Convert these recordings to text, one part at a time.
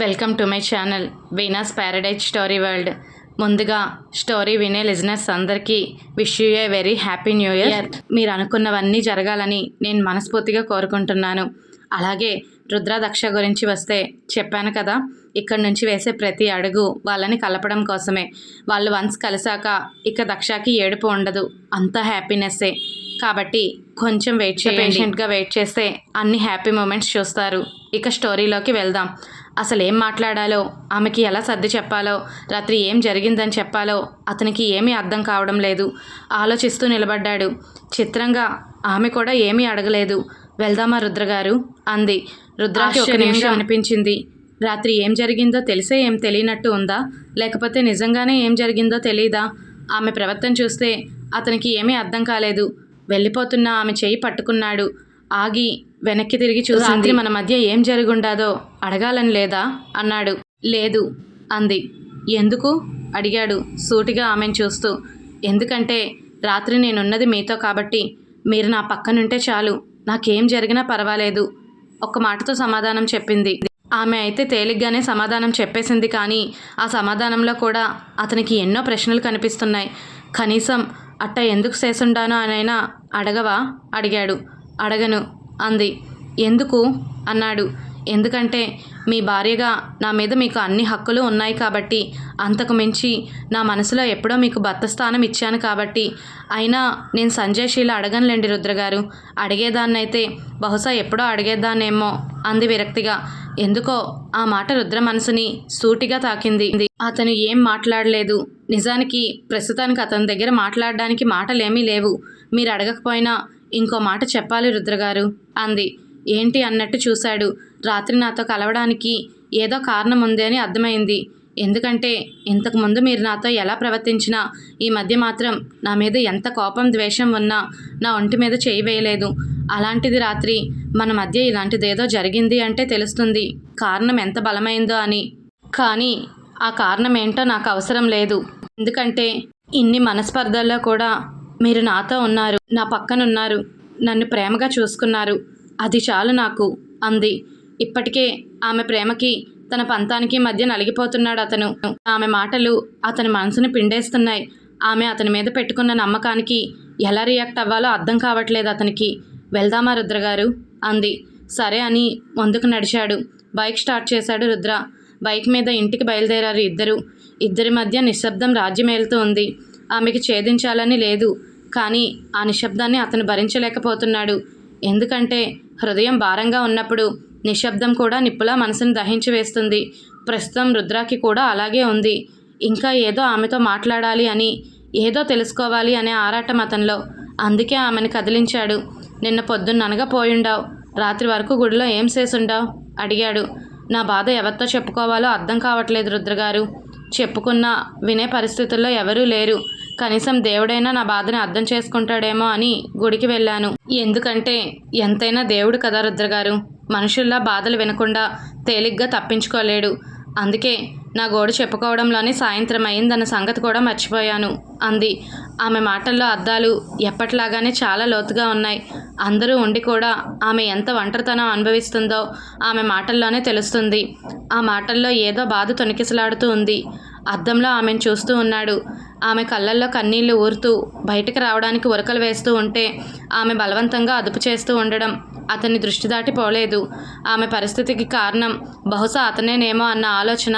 Welcome to my channel Veena's paradise story world ముందుగా story వినే listeners అందరికీ wish you a very happy new year. మీరు అనుకున్నవన్నీ జరగాలని నేను మనస్ఫూర్తిగా కోరుకుంటున్నాను. అలాగే రుద్రాదక్ష గురించి వస్తే చెప్పాను కదా ఇక్కడి నుంచి వేసే ప్రతి అడుగు వాళ్ళని కలపడం కోసమే. వాళ్ళు వన్స్ కలిసాక ఇక దక్షకి ఏడుపు ఉండదు అంతా హ్యాపీనెస్సే కాబట్టి కొంచెం వెయిట్ చేయండి. పేషెంట్గా వెయిట్ చేస్తే అన్ని హ్యాపీ మూమెంట్స్ చూస్తారు. ఇక స్టోరీలోకి వెళ్దాం. అసలు ఏం మాట్లాడాలో ఆమెకి ఎలా సర్ది చెప్పాలో రాత్రి ఏం జరిగిందని చెప్పాలో అతనికి ఏమీ అర్థం కావడం లేదు. ఆలోచిస్తూ నిలబడ్డాడు. చిత్రంగా ఆమె కూడా ఏమీ అడగలేదు. వెళ్దామా రుద్రగారు అంది. రుద్రాకి ఒక నిమిషం అనిపించింది. రాత్రి ఏం జరిగిందో తెలిసే ఏం తెలియనట్టు ఉందా? లేకపోతే నిజంగానే ఏం జరిగిందో తెలీదా? ఆమె ప్రవర్తన చూస్తే అతనికి ఏమీ అర్థం కాలేదు. వెళ్ళిపోతున్న ఆమె చేయి పట్టుకున్నాడు. ఆగి వెనక్కి తిరిగి చూసి రాత్రి మన మధ్య ఏం జరుగుండాదో అడగాలని లేదా? అన్నాడు. లేదు అంది. ఎందుకు? అడిగాడు సూటిగా ఆమెను చూస్తూ. ఎందుకంటే రాత్రి నేనున్నది మీతో కాబట్టి మీరు నా పక్కనుంటే చాలు. నాకేం జరిగినా పర్వాలేదు. ఒక్క మాటతో సమాధానం చెప్పింది. ఆమె అయితే తేలిగ్గానే సమాధానం చెప్పేసింది కానీ ఆ సమాధానంలో కూడా అతనికి ఎన్నో ప్రశ్నలు కనిపిస్తున్నాయి. కనీసం అట్ట ఎందుకు చేసుండానో అనైనా అడగవా? అడిగాడు. అడగను. అంది. ఎందుకు? అన్నాడు. ఎందుకంటే మీ భార్యగా నా మీద మీకు అన్ని హక్కులు ఉన్నాయి కాబట్టి అంతకు మించి నా మనసులో ఎప్పుడో మీకు భర్త స్థానం ఇచ్చాను కాబట్టి అయినా నేను సంజయ్ శీల అడగనులేండి రుద్రగారు. అడిగేదాన్నైతే బహుశా ఎప్పుడో అడిగేదాన్నేమో అంది విరక్తిగా. ఎందుకో? ఆ మాట రుద్ర మనసుని సూటిగా తాకింది. అతను ఏం మాట్లాడలేదు. నిజానికి ప్రస్తుతానికి అతని దగ్గర మాట్లాడడానికి మాటలేమీ లేవు. మీరు అడగకపోయినా ఇంకో మాట చెప్పాలి రుద్రగారు అంది. ఏంటి అన్నట్టు చూశాడు. రాత్రి నాతో కలవడానికి ఏదో కారణం ఉంది అని అర్థమైంది. ఎందుకంటే ఇంతకుముందు మీరు నాతో ఎలా ప్రవర్తించినా ఈ మధ్య మాత్రం నా మీద ఎంత కోపం ద్వేషం ఉన్నా నా ఒంటి మీద చేయి వేయలేదు. అలాంటిది రాత్రి మన మధ్య ఇలాంటిదేదో జరిగింది అంటే తెలుస్తుంది. కారణం ఎంత బలమైందో అని. కానీ ఆ కారణం ఏంటో నాకు అవసరం లేదు. ఎందుకంటే ఇన్ని మనస్పర్ధల్లో కూడా మీరు నాతో ఉన్నారు నా పక్కనున్నారు నన్ను ప్రేమగా చూసుకున్నారు. అది చాలు నాకు అంది. ఇప్పటికే ఆమె ప్రేమకి తన పంతానికి మధ్య నలిగిపోతున్నాడు అతను. ఆమె మాటలు అతని మనసుని పిండేస్తున్నాయి. ఆమె అతని మీద పెట్టుకున్న నమ్మకానికి ఎలా రియాక్ట్ అవ్వాలో అర్థం కావట్లేదు అతనికి. వెళ్దామా రుద్రగారు అంది. సరే అని ముందుకు నడిచాడు. బైక్ స్టార్ట్ చేశాడు రుద్ర. బైక్ మీద ఇంటికి బయలుదేరారు ఇద్దరు. ఇద్దరి మధ్య నిశ్శబ్దం రాజ్యమేలుతూ ఉంది. ఆమెకి ఛేదించాలని లేదు. కానీ ఆ నిశ్శబ్దాన్ని అతను భరించలేకపోతున్నాడు. ఎందుకంటే హృదయం భారంగా ఉన్నప్పుడు నిశ్శబ్దం కూడా నిప్పులా మనసును దహించి వేస్తుంది. ప్రస్తుతం రుద్రాకి కూడా అలాగే ఉంది. ఇంకా ఏదో ఆమెతో మాట్లాడాలి అని ఏదో తెలుసుకోవాలి అనే ఆరాటం అతనిలో. అందుకే ఆమెను కదిలించాడు. నిన్న పొద్దున్న అనగా పోయుండావు. రాత్రి వరకు గుడిలో ఏం చేసుండావు? అడిగాడు. నా బాధ ఎవరితో చెప్పుకోవాలో అర్థం కావట్లేదు రుద్రగారు. చెప్పుకున్నా వినే పరిస్థితుల్లో ఎవరూ లేరు. కనీసం దేవుడైనా నా బాధని అర్థం చేసుకుంటాడేమో అని గుడికి వెళ్ళాను. ఎందుకంటే ఎంతైనా దేవుడు కదా రుద్రగారు. మనుషుల్లా బాధలు వినకుండా తేలిగ్గా తప్పించుకోలేడు. అందుకే నా గోడు చెప్పుకోవడంలోనే సాయంత్రం అయిందన్న సంగతి కూడా మర్చిపోయాను అంది. ఆమె మాటల్లో అద్దాలు ఎప్పట్లాగానే చాలా లోతుగా ఉన్నాయి. అందరూ ఉండి కూడా ఆమె ఎంత ఒంటరితనం అనుభవిస్తుందో ఆమె మాటల్లోనే తెలుస్తుంది. ఆ మాటల్లో ఏదో బాధ తొణికిసలాడుతూ ఉంది. అద్దంలో ఆమెను చూస్తూ ఉన్నాడు. ఆమె కళ్ళల్లో కన్నీళ్ళు ఊరుతూ బయటకు రావడానికి ఉరకలు వేస్తూ ఉంటే ఆమె బలవంతంగా అదుపు చేస్తూ ఉండడం అతని దృష్టి దాటిపోలేదు ఆమె పరిస్థితికి కారణం బహుశా అతనేనేమో అన్న ఆలోచన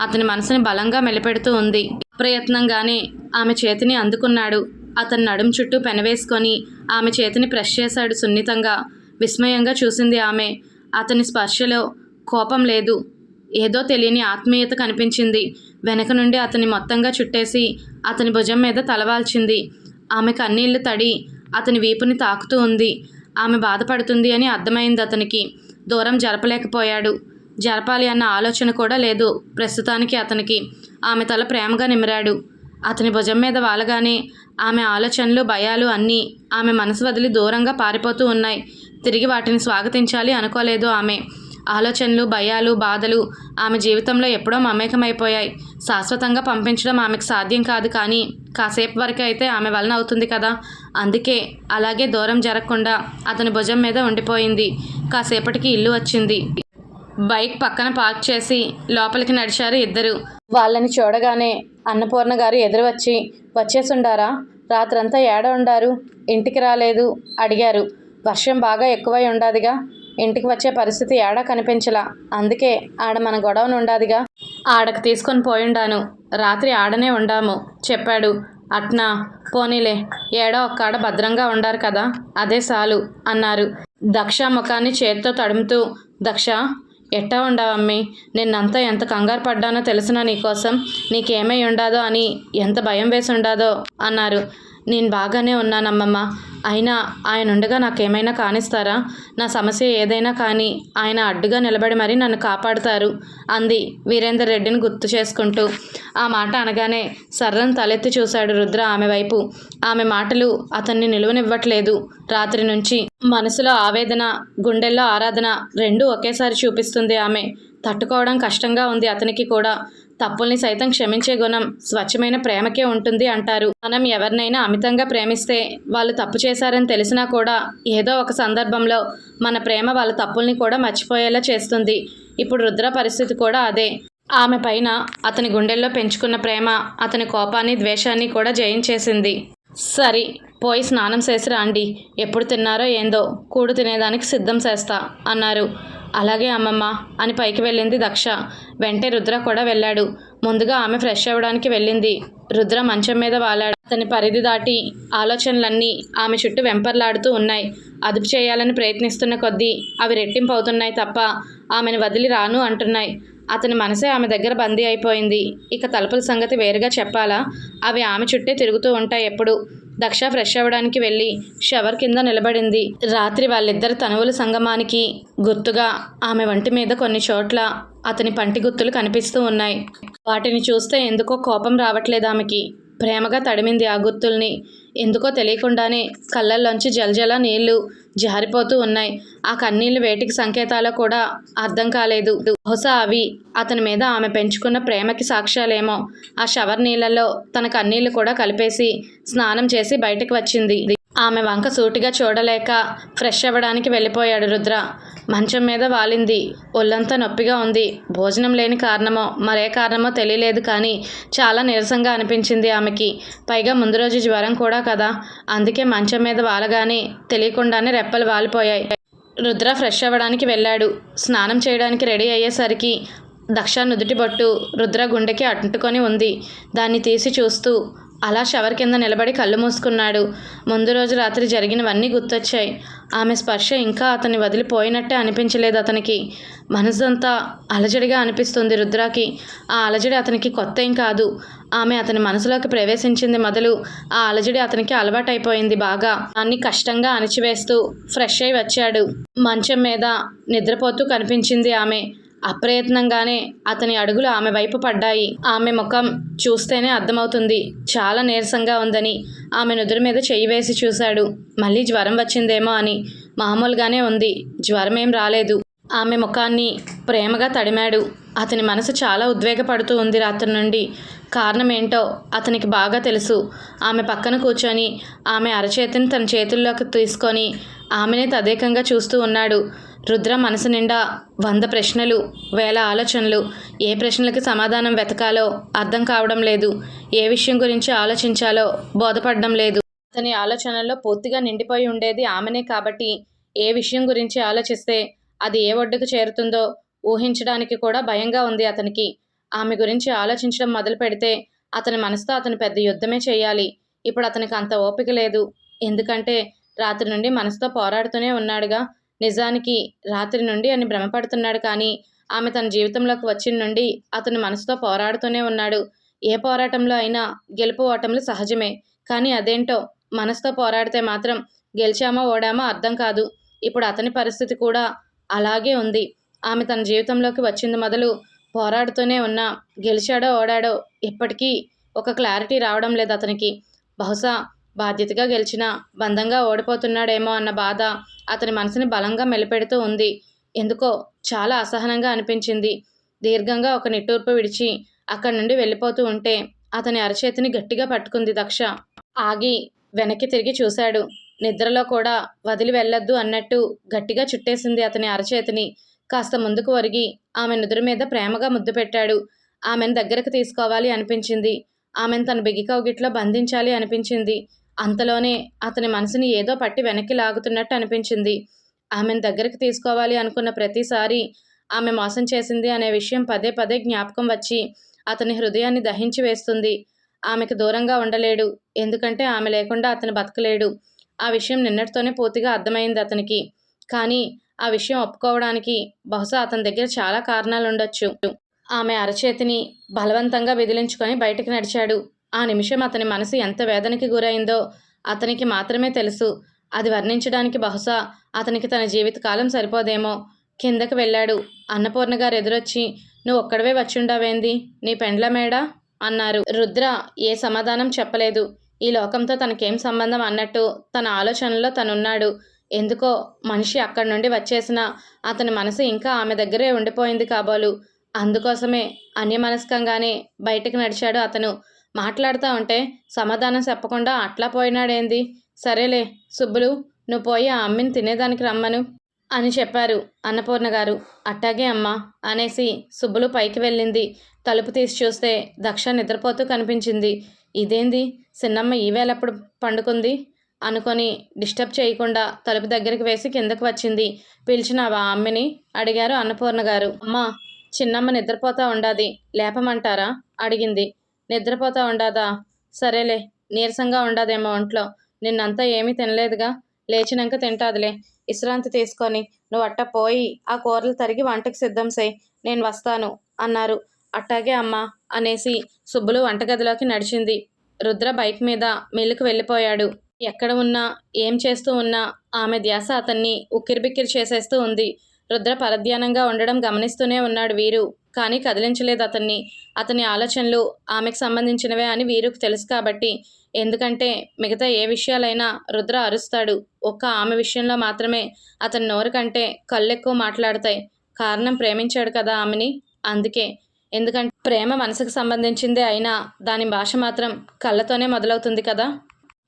అతని మనసుని బలంగా మెలిపెడుతూ ఉంది. ప్రయత్నంగానే ఆమె చేతిని అందుకున్నాడు. అతని నడుం చుట్టూ పెనవేసుకొని ఆమె చేతిని ప్రెస్ చేశాడు సున్నితంగా. విస్మయంగా చూసింది ఆమె. అతని స్పర్శలో కోపం లేదు. ఏదో తెలియని ఆత్మీయత కనిపించింది. వెనక నుండి అతని మొత్తంగా చుట్టేసి అతని భుజం మీద తలవాల్చింది ఆమె కన్నీళ్ళు తడి అతని వీపుని తాకుతూ ఉంది. ఆమె బాధపడుతుంది అని అర్థమైంది అతనికి. దూరం జరపలేకపోయాడు. జరపాలి అన్న ఆలోచన కూడా లేదు ప్రస్తుతానికి అతనికి. ఆమె తల ప్రేమగా నిమిరాడు. అతని భుజం మీద వాలగానే ఆమె ఆలోచనలు భయాలు అన్నీ ఆమె మనసు వదిలి దూరంగా పారిపోతూ ఉన్నాయి. తిరిగి వాటిని స్వాగతించాలి అనుకోలేదు ఆమె. ఆలోచనలు భయాలు బాధలు ఆమె జీవితంలో ఎప్పుడో మమేకమైపోయాయి. శాశ్వతంగా పంపించడం ఆమెకు సాధ్యం కాదు కానీ కాసేపు వరకు అయితే ఆమె వలన అవుతుంది కదా? అందుకే అలాగే దూరం జరగకుండా అతని భుజం మీద ఉండిపోయింది. కాసేపటికి ఇల్లు వచ్చింది. బైక్ పక్కన పార్క్ చేసి లోపలికి నడిచారు ఇద్దరు. వాళ్ళని చూడగానే అన్నపూర్ణ గారు ఎదురు వచ్చి వచ్చేసుండారా? రాత్రంతా ఏడ ఉండారు? ఇంటికి రాలేదు? అడిగారు. వర్షం బాగా ఎక్కువై ఉండాదిగా. ఇంటికి వచ్చే పరిస్థితి ఏడా కనిపించలా. అందుకే ఆడ మన గొడవను ఉండాదిగా ఆడకు తీసుకొని పోయిండాను. రాత్రి ఆడనే ఉండాము. చెప్పాడు. అట్నా పోనీలే. ఏడో ఒక్కాడ భద్రంగా ఉండారు కదా. అదే సాలు అన్నారు. దక్ష ముఖాన్ని చేత్తో తడుముతూ దక్ష ఎట్టా ఉండవమ్మి నిన్నంతా ఎంత కంగారు పడ్డానో తెలిసిన నీకోసం? నీకేమై ఉండాదో అని ఎంత భయం వేసి ఉండాదో? అన్నారు. నేను బాగానే ఉన్నానమ్మమ్మ. అయినా ఆయన ఉండగా నాకేమైనా కానిస్తారా? నా సమస్య ఏదైనా కానీ ఆయన అడ్డుగా నిలబడి మరీ నన్ను కాపాడుతారు అంది వీరేందర్ రెడ్డిని గుర్తు చేసుకుంటూ. ఆ మాట అనగానే సర్రం తలెత్తి చూశాడు రుద్ర ఆమె వైపు. ఆమె మాటలు అతన్ని నిలువనివ్వట్లేదు. రాత్రి నుంచి మనసులో ఆవేదన గుండెల్లో ఆరాధన రెండూ ఒకేసారి చూపిస్తుంది ఆమె. తట్టుకోవడం కష్టంగా ఉంది. అతనికి కూడా తప్పుల్ని సైతం క్షమించే గుణం స్వచ్ఛమైన ప్రేమకే ఉంటుంది అంటారు. మనం ఎవరినైనా అమితంగా ప్రేమిస్తే వాళ్ళు తప్పు చేశారని తెలిసినా కూడా ఏదో ఒక సందర్భంలో మన ప్రేమ వాళ్ళ తప్పుల్ని కూడా మర్చిపోయేలా చేస్తుంది. ఇప్పుడు రుద్ర పరిస్థితి కూడా అదే. ఆమె పైన అతని గుండెల్లో పెంచుకున్న ప్రేమ అతని కోపాన్ని ద్వేషాన్ని కూడా జయించేసింది. సరి పోయి స్నానం చేసి రాండి. ఎప్పుడు తిన్నారో ఏందో కూడు తినేదానికి సిద్ధం చేస్తా అన్నారు. అలాగే అమ్మమ్మ అని పైకి వెళ్ళింది దక్ష. వెంటే రుద్ర కూడా వెళ్ళాడు. ముందుగా ఆమె ఫ్రెష్ అవ్వడానికి వెళ్ళింది. రుద్ర మంచం మీద వాలాడు అతని పరిధి దాటి ఆలోచనలన్నీ ఆమె చుట్టూ వెంపర్లాడుతూ ఉన్నాయి. అదుపు చేయాలని ప్రయత్నిస్తున్న కొద్దీ అవి రెట్టింపు అవుతున్నాయి తప్ప ఆమెను వదిలి రాను అంటున్నాయి. అతని మనసే ఆమె దగ్గర బందీ అయిపోయింది. ఇక తలుపుల సంగతి వేరుగా చెప్పాలా? అవి ఆమె చుట్టే తిరుగుతూ ఉంటాయి ఎప్పుడు. దక్ష ఫ్రెష్ అవ్వడానికి వెళ్ళి షవర్ కింద నిలబడింది. రాత్రి వాళ్ళిద్దరు తనువుల సంగమానికి గుర్తుగా ఆమె వంటి మీద కొన్ని చోట్ల అతని పంటి గుర్తులు కనిపిస్తూ ఉన్నాయి. వాటిని చూస్తే ఎందుకో కోపం రావట్లేదు ఆమెకి. ప్రేమగా తడిమింది ఆ గుర్తుల్ని ఎందుకో తెలియకుండానే కళ్ళల్లోంచి జలజల నీళ్ళు జారిపోతూ ఉన్నాయి. ఆ కన్నీళ్ళు వేటికి సంకేతాలో కూడా అర్థం కాలేదు. బహుశా అవి అతని మీద ఆమె పెంచుకున్న ప్రేమకి సాక్ష్యాలేమో. ఆ షవర్ నీళ్ళలో తన కన్నీళ్ళు కూడా కలిపేసి స్నానం చేసి బయటకు వచ్చింది. ఆమె వంక సూటిగా చూడలేక ఫ్రెష్ అవ్వడానికి వెళ్ళిపోయాడు రుద్ర. మంచం మీద వాలింది. ఒళ్ళంతా నొప్పిగా ఉంది. భోజనం లేని కారణమో మరే కారణమో తెలియలేదు కానీ చాలా నీరసంగా అనిపించింది ఆమెకి. పైగా ముందు రోజు జ్వరం కూడా కదా. అందుకే మంచం మీద వాలగానే తెలియకుండానే రెప్పలు వాలిపోయాయి. రుద్ర ఫ్రెష్ అవ్వడానికి వెళ్ళాడు. స్నానం చేయడానికి రెడీ అయ్యేసరికి దక్ష నుదుటి బొట్టు రుద్ర గుండెకి అంటుకొని ఉంది. దాన్ని తీసి చూస్తూ అలా షవర్ కింద నిలబడి కళ్ళు మూసుకున్నాడు. ముందు రోజు రాత్రి జరిగినవన్నీ గుర్తొచ్చాయి. ఆమె స్పర్శ ఇంకా అతన్ని వదిలిపోయినట్టే అనిపించలేదు అతనికి. మనసంతా అలజడిగా అనిపిస్తుంది రుద్రాకి. ఆ అలజడి అతనికి కొత్త ఏం కాదు. ఆమె అతని మనసులోకి ప్రవేశించింది మొదలు. ఆ అలజడి అతనికి అలవాటైపోయింది బాగా. అన్ని కష్టంగా అణిచివేస్తూ ఫ్రెష్ అయి వచ్చాడు. మంచం మీద నిద్రపోతూ కనిపించింది ఆమె. అప్రయత్నంగానే అతని అడుగులు ఆమె వైపు పడ్డాయి. ఆమె ముఖం చూస్తేనే అర్థమవుతుంది. చాలా నీరసంగా ఉందని ఆమె నుదురు మీద చెయ్యి వేసి చూశాడు. మళ్ళీ జ్వరం వచ్చిందేమో అని మామూలుగానే ఉంది. జ్వరం ఏం రాలేదు. ఆమె ముఖాన్ని ప్రేమగా తడిమాడు. అతని మనసు చాలా ఉద్వేగపడుతూ ఉంది రాత్రి నుండి. కారణం ఏంటో అతనికి బాగా తెలుసు. ఆమె పక్కన కూర్చొని ఆమె అరచేతిని తన చేతుల్లోకి తీసుకొని ఆమెనే తదేకంగా చూస్తూ ఉన్నాడు. రుద్ర మనసు నిండా వంద ప్రశ్నలు వేల ఆలోచనలు. ఏ ప్రశ్నలకి సమాధానం వెతకాలో అర్థం కావడం లేదు. ఏ విషయం గురించి ఆలోచించాలో బోధపడడం లేదు. అతని ఆలోచనల్లో పూర్తిగా నిండిపోయి ఉండేది ఆమెనే కాబట్టి ఏ విషయం గురించి ఆలోచిస్తే అది ఏ ఒడ్డుకు చేరుతుందో ఊహించడానికి కూడా భయంగా ఉంది అతనికి. ఆమె గురించి ఆలోచించడం మొదలు పెడితే అతని మనసుతో అతను పెద్ద యుద్ధమే చేయాలి. ఇప్పుడు అతనికి అంత ఓపిక లేదు. ఎందుకంటే రాత్రి నుండి మనసుతో పోరాడుతూనే ఉన్నాడుగా. నిజానికి రాత్రి నుండి అని భ్రమపడుతున్నాడు కానీ ఆమె తన జీవితంలోకి వచ్చిన నుండి అతని మనసుతో పోరాడుతూనే ఉన్నాడు. ఏ పోరాటంలో అయినా గెలుపు ఓటములు సహజమే. కానీ అదేంటో మనసుతో పోరాడితే మాత్రం గెలిచామో ఓడామో అర్థం కాదు. ఇప్పుడు అతని పరిస్థితి కూడా అలాగే ఉంది. ఆమె తన జీవితంలోకి వచ్చింది మొదలు పోరాడుతూనే ఉన్నా గెలిచాడో ఓడాడో ఇప్పటికీ ఒక క్లారిటీ రావడం లేదు అతనికి. బహుశా బాధ్యతగా గెలిచిన బంధంగా ఓడిపోతున్నాడేమో అన్న బాధ అతని మనసుని బలంగా మెలిపెడుతూ ఉంది. ఎందుకో చాలా అసహనంగా అనిపించింది. దీర్ఘంగా ఒక నిట్టూర్పు విడిచి అక్కడి నుండి వెళ్ళిపోతూ ఉంటే అతని అరచేతిని గట్టిగా పట్టుకుంది దక్ష. ఆగి వెనక్కి తిరిగి చూశాడు. నిద్రలో కూడా వదిలి వెళ్ళొద్దు అన్నట్టు గట్టిగా చుట్టేసింది అతని అరచేతిని. కాస్త ముందుకు ఒరిగి ఆమె నుదురు మీద ప్రేమగా ముద్దు పెట్టాడు. ఆమెను దగ్గరకు తీసుకోవాలి అనిపించింది. ఆమెను తన బిగికౌగిట్లో బంధించాలి అనిపించింది. అంతలోనే అతని మనసుని ఏదో పట్టి వెనక్కి లాగుతున్నట్టు అనిపించింది. ఆమెను దగ్గరికి తీసుకోవాలి అనుకున్న ప్రతిసారి ఆమె మోసం చేసింది అనే విషయం పదే పదే జ్ఞాపకం వచ్చి అతని హృదయాన్ని దహించి వేస్తుంది. ఆమెకు దూరంగా ఉండలేడు. ఎందుకంటే ఆమె లేకుండా అతను బతకలేడు. ఆ విషయం నిన్నటితోనే పూర్తిగా అర్థమైంది అతనికి. కానీ ఆ విషయం ఒప్పుకోవడానికి బహుశా అతని దగ్గర చాలా కారణాలు ఉండొచ్చు ఆమె అరచేతిని బలవంతంగా విదిలించుకొని బయటకు నడిచాడు. ఆ నిమిషం అతని మనసు ఎంత వేదనకి గురైందో అతనికి మాత్రమే తెలుసు. అది వర్ణించడానికి బహుశా అతనికి తన జీవితకాలం సరిపోదేమో. కిందకి వెళ్ళాడు. అన్నపూర్ణ గారు ఎదురొచ్చి నువ్వు ఒక్కడవే వచ్చిండావేంది? నీ పెండ్లమేడా అన్నారు. రుద్ర ఏ సమాధానం చెప్పలేదు. ఈ లోకంతో తనకేం సంబంధం అన్నట్టు తన ఆలోచనలో తనున్నాడు. ఎందుకో మనిషి అక్కడి నుండి వచ్చేసిన అతని మనసు ఇంకా ఆమె దగ్గరే ఉండిపోయింది కాబోలు. అందుకోసమే అన్యమనస్కంగానే బయటకు నడిచాడు అతను. మాట్లాడుతూ ఉంటే సమాధానం చెప్పకుండా అట్లా పోయినాడేంది? సరేలే సుబ్బులు నువ్వు పోయి ఆ అమ్మిని తినేదానికి రమ్మను అని చెప్పారు అన్నపూర్ణ గారు. అట్టాగే అమ్మా అనేసి సుబ్బులు పైకి వెళ్ళింది. తలుపు తీసి చూస్తే దక్ష నిద్రపోతూ కనిపించింది. ఇదేంది? సిన్నమ్మ ఈవేళప్పుడు పండుకుంది? అనుకొని డిస్టర్బ్ చేయకుండా తలుపు దగ్గరికి వేసి కిందకు వచ్చింది. పిలిచినావా అమ్మని? అడిగారు అన్నపూర్ణ గారు. అమ్మా చిన్నమ్మ నిద్రపోతా ఉండాది లేపమంటారా? అడిగింది. నిద్రపోతా ఉండాదా? సరేలే నీరసంగా ఉండాదేమో ఒంట్లో. నిన్నంతా ఏమీ తినలేదుగా? లేచినాక తింటాదిలే. విశ్రాంతి తీసుకొని నువ్వు అట్ట పోయి ఆ కూరలు తరిగి వంటకి సిద్ధం చేయి. నేను వస్తాను అన్నారు. అట్టాగే అమ్మా అనేసి సుబ్బులు వంటగదిలోకి నడిచింది. రుద్ర బైక్ మీద మిల్లుకు వెళ్ళిపోయాడు. ఎక్కడ ఉన్నా ఏం చేస్తూ ఉన్నా ఆమె ధ్యాస అతన్ని ఉక్కిరిబిక్కిరి చేసేస్తూ ఉంది. రుద్ర పరధ్యానంగా ఉండడం గమనిస్తూనే ఉన్నాడు వీరు కానీ కదిలించలేదు అతన్ని. అతని ఆలోచనలు ఆమెకు సంబంధించినవే అని వీరుకు తెలుసు కాబట్టి. ఎందుకంటే మిగతా ఏ విషయాలైనా రుద్ర అరుస్తాడు. ఒక్క ఆమె విషయంలో మాత్రమే అతని నోరు కంటే కళ్ళెక్కువ మాట్లాడతాయి. కారణం ప్రేమించాడు కదా ఆమెని? అందుకే. ఎందుకంటే ప్రేమ మనసుకు సంబంధించిందే అయినా దాని భాష మాత్రం కళ్ళతోనే మొదలవుతుంది కదా.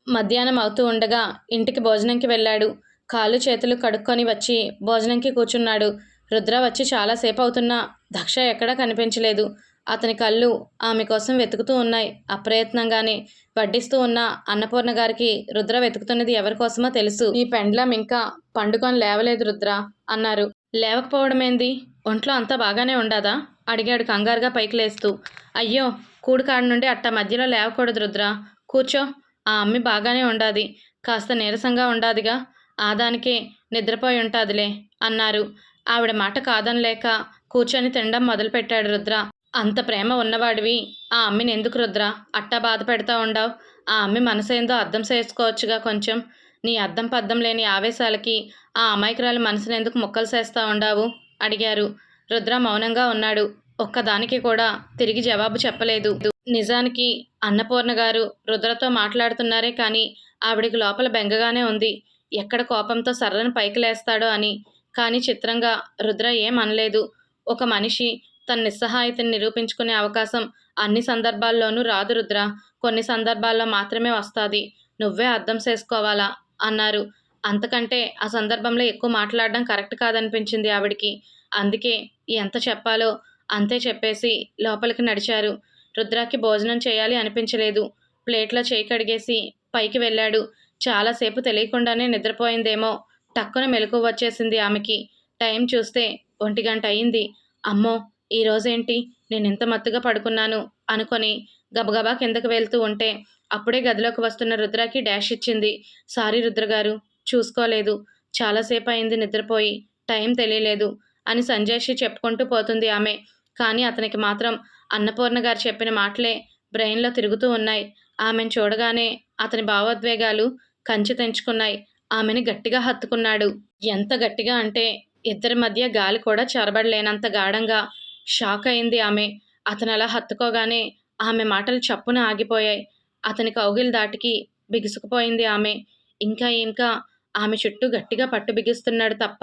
మధ్యాహ్నం అవుతూ ఉండగా ఇంటికి భోజనంకి వెళ్ళాడు. కాళ్ళు చేతులు కడుక్కొని వచ్చి భోజనంకి కూర్చున్నాడు. రుద్ర వచ్చి చాలాసేపు అవుతున్నా దక్ష ఎక్కడా కనిపించలేదు. అతని కళ్ళు ఆమె కోసం వెతుకుతూ ఉన్నాయి. అప్రయత్నంగానే వడ్డిస్తూ ఉన్న అన్నపూర్ణ గారికి రుద్ర వెతుకుతున్నది ఎవరి కోసమో తెలుసు. ఈ పెండ్లం ఇంకా పండుకొని లేవలేదు రుద్ర అన్నారు. లేవకపోవడం ఏంది ఒంట్లో అంతా బాగానే ఉండదా? అడిగాడు కంగారుగా పైకి లేస్తూ. అయ్యో కూడికాడ నుండి అట్ట మధ్యలో లేవకూడదు రుద్ర. కూర్చో ఆ అమ్మి బాగానే ఉండాది. కాస్త నీరసంగా ఉండాదిగా. ఆదానికే నిద్రపోయి ఉంటాదిలే అన్నారు. ఆవిడ మాట కాదనలేక కూర్చొని తినడం మొదలుపెట్టాడు రుద్ర. అంత ప్రేమ ఉన్నవాడివి. ఆ అమ్మిని ఎందుకు రుద్ర? అట్టా బాధ పెడతా ఉండవు. ఆ అమ్మి మనసేందో అర్థం చేసుకోవచ్చుగా కొంచెం. నీ అర్థం పద్దం లేని ఆవేశాలకి ఆ అమాయకురాలు మనసుని ఎందుకు ముక్కలు చేస్తా ఉండావు? అడిగారు. రుద్ర మౌనంగా ఉన్నాడు. ఒక్కదానికి కూడా తిరిగి జవాబు చెప్పలేదు. నిజానికి అన్నపూర్ణ గారు రుద్రతో మాట్లాడుతున్నారే కానీ ఆవిడికి లోపల బెంగగానే ఉంది. ఎక్కడ కోపంతో సర్రను పైకి లేస్తాడో అని. కానీ చిత్రంగా రుద్ర ఏం అనలేదు. ఒక మనిషి తన నిస్సహాయతను నిరూపించుకునే అవకాశం అన్ని సందర్భాల్లోనూ రాదు రుద్ర. కొన్ని సందర్భాల్లో మాత్రమే వస్తుంది. నువ్వే అర్థం చేసుకోవాలా? అన్నారు. అంతకంటే ఆ సందర్భంలో ఎక్కువ మాట్లాడడం కరెక్ట్ కాదనిపించింది ఆవిడికి. అందుకే ఎంత చెప్పాలో అంతే చెప్పేసి లోపలికి నడిచారు. రుద్రాకి భోజనం చేయాలి అనిపించలేదు. ప్లేట్లో చేయి కడిగేసి పైకి వెళ్ళాడు. చాలాసేపు తెలియకుండానే నిద్రపోయిందేమో. టక్కున మెలకు వచ్చేసింది ఆమెకి. టైం చూస్తే ఒంటి గంట అయింది. అమ్మో ఈ రోజేంటి? నేను ఇంత మత్తుగా పడుకున్నాను అనుకొని గబగబా కిందకు వెళ్తూ ఉంటే అప్పుడే గదిలోకి వస్తున్న రుద్రకి డాష్ ఇచ్చింది. సారీ రుద్ర గారు చూసుకోలేదు. చాలాసేపు అయింది నిద్రపోయి. టైం తెలియలేదు అని సంజయ్షి చెప్పుకుంటూ పోతుంది ఆమె. కానీ అతనికి మాత్రం అన్నపూర్ణ గారు చెప్పిన మాటలే బ్రెయిన్లో తిరుగుతూ ఉన్నాయి. ఆమెను చూడగానే అతని భావోద్వేగాలు కంచి తెంచుకున్నాయి. ఆమెను గట్టిగా హత్తుకున్నాడు. ఎంత గట్టిగా అంటే ఇద్దరి మధ్య గాలి కూడా చొరబడలేనంత గాఢంగా షాక్ అయింది ఆమె. అతను అలా హత్తుకోగానే ఆమె మాటలు చప్పున ఆగిపోయాయి. అతని కౌగిలి దాటికి బిగుసుకుపోయింది ఆమె. ఇంకా ఇంకా ఆమె చుట్టూ గట్టిగా పట్టు బిగిస్తున్నాడు తప్ప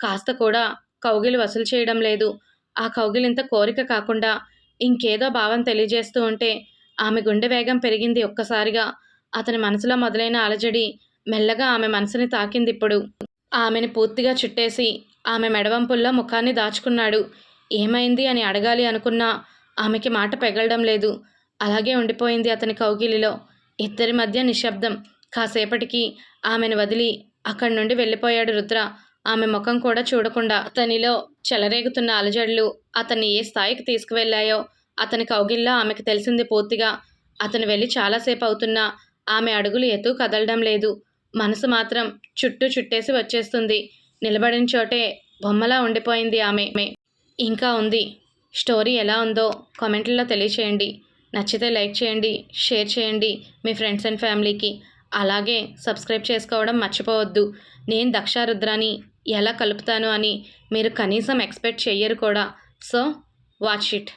కాస్త కూడా కౌగిలి వసూలు చేయడం లేదు. ఆ కౌగిలింత కోరిక కాకుండా ఇంకేదో భావం తెలియజేస్తూ ఉంటే ఆమె గుండె వేగం పెరిగింది ఒక్కసారిగా. అతని మనసులో మొదలైన అలజడి మెల్లగా ఆమె మనసుని తాకింది ఇప్పుడు. ఆమెని పూర్తిగా చుట్టేసి ఆమె మెడవంపుల్లో ముఖాన్ని దాచుకున్నాడు. ఏమైంది అని అడగాలి అనుకున్నా ఆమెకి మాట పెగలడం లేదు. అలాగే ఉండిపోయింది అతని కౌగిలిలో. ఇద్దరి మధ్య నిశ్శబ్దం. కాసేపటికి ఆమెను వదిలి అక్కడి నుండి వెళ్ళిపోయాడు రుద్ర. ఆమె ముఖం కూడా చూడకుండా అతనిలో చెలరేగుతున్న అలజడులు అతన్ని ఏ స్థాయికి తీసుకువెళ్ళాయో అతని కౌగిల్లో ఆమెకు తెలిసింది పూర్తిగా. అతను వెళ్ళి చాలాసేపు అవుతున్నా ఆమె అడుగులు ఎతూ కదలడం లేదు. మనసు మాత్రం చుట్టూ చుట్టేసి వచ్చేస్తుంది. నిలబడిన చోటే బొమ్మలా ఉండిపోయింది ఆమె. ఇంకా ఉంది. స్టోరీ ఎలా ఉందో కామెంట్లలో తెలియచేయండి. నచ్చితే లైక్ చేయండి షేర్ చేయండి మీ ఫ్రెండ్స్ అండ్ ఫ్యామిలీకి. అలాగే సబ్స్క్రైబ్ చేసుకోవడం మర్చిపోవద్దు. నేను దక్షారుద్రాని ఎలా కలుపుతాను అని మీరు కనీసం ఎక్స్పెక్ట్ చెయ్యరు కూడా. So watch it.